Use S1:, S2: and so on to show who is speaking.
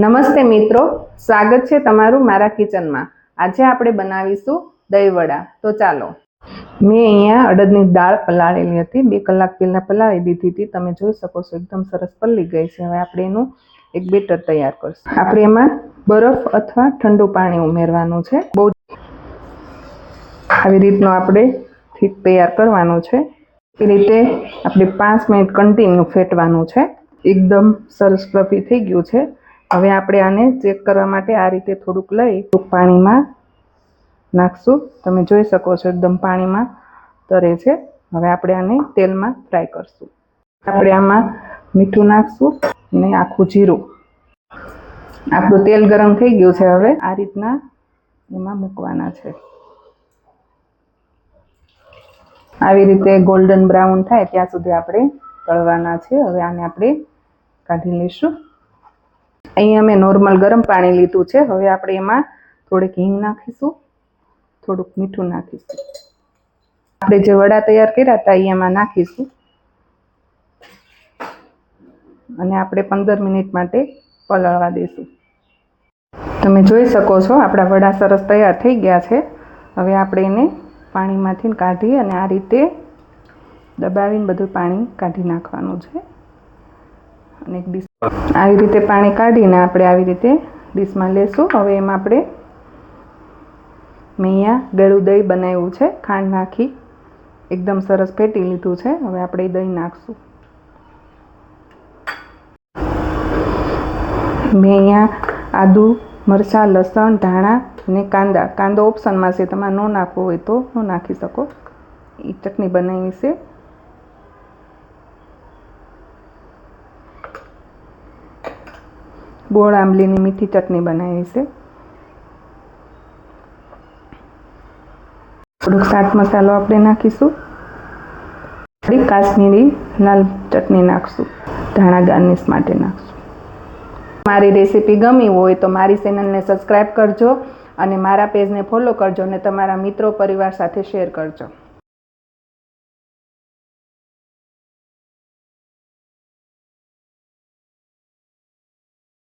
S1: નમસ્તે મિત્રો, સ્વાગત છે તમારું મારા કિચનમાં. આજે આપણે બનાવીશું દહીં વડા. તો ચાલો. મેં અહીંયા અડદની દાળ પલાળેલી હતી. બે કલાક પહેલાં પલાળી દીધી હતી. તમે જોઈ શકો છો, એકદમ સરસ પલળી ગઈ છે. હવે આપણે એનું એક બેટર તૈયાર કરશું. આપણે એમાં બરફ અથવા ઠંડુ પાણી ઉમેરવાનું છે. બહુ આવી રીતનું આપણે થીક તૈયાર કરવાનું છે. એ રીતે આપણે પાંચ મિનિટ કન્ટિન્યુ ફેટવાનું છે. એકદમ સરસ ફ્લફી થઈ ગયું છે. હવે આપણે આને ચેક કરવા માટે આ રીતે થોડુંક લઈ પાણીમાં નાખશું. તમે જોઈ શકો છો એકદમ પાણીમાં તરે છે. હવે આપણે આને તેલમાં ફ્રાય કરશું. આપણે આમાં મીઠું નાખશું અને આખું જીરું. આપણું તેલ ગરમ થઈ ગયું છે હવે. આ રીતના એમાં મૂકવાના છે. આવી રીતે ગોલ્ડન બ્રાઉન થાય ત્યાં સુધી આપણે તળવાના છે. હવે આને આપણે કાઢી લઈશું. અહીંયા મેં નોર્મલ ગરમ પાણી લીધું છે. હવે આપણે એમાં થોડીક હિંગ નાખીશું, થોડુંક મીઠું નાખીશું. આપણે જે વડા તૈયાર કર્યા હતા એ એમાં નાખીશું. અને આપણે પંદર મિનિટ માટે પલળવા દઈશું. તમે જોઈ શકો છો, આપણા વડા સરસ તૈયાર થઈ ગયા છે. હવે આપણે એને પાણીમાંથી કાઢી અને આ રીતે દબાવીને બધું પાણી કાઢી નાખવાનું છે. અને એક ડીશ આવી રીતે પાણી કાઢીને આપણે આવી રીતે ડીશમાં લેશું. હવે એમાં આપણે મેં અહીંયા ગળું દહીં બનાવ્યું છે. ખાંડ નાખી એકદમ સરસ ફેટી લીધું છે. હવે આપણે દહીં નાખશું. મેં અહીંયા આદુ, મરચાં, લસણ, ધાણા અને કાંદા. કાંદો ઓપ્શનમાં છે. તમારે ન નાખવો હોય તો ન નાખી શકો. એ ચટણી બનાવી છે. ગોળ આંબલીની મીઠી ચટણી બનાવી છે. થોડુંક ચાટ મસાલો આપણે નાખીશું. થોડી કાશ્મીરી લાલ ચટણી નાખશું. ધાણા ગાર્નિશ માટે નાખશું. મારી રેસીપી ગમી હોય તો મારી ચેનલને સબસ્ક્રાઈબ કરજો અને મારા પેજને ફોલો કરજો અને તમારા મિત્રો પરિવાર સાથે શેર કરજો.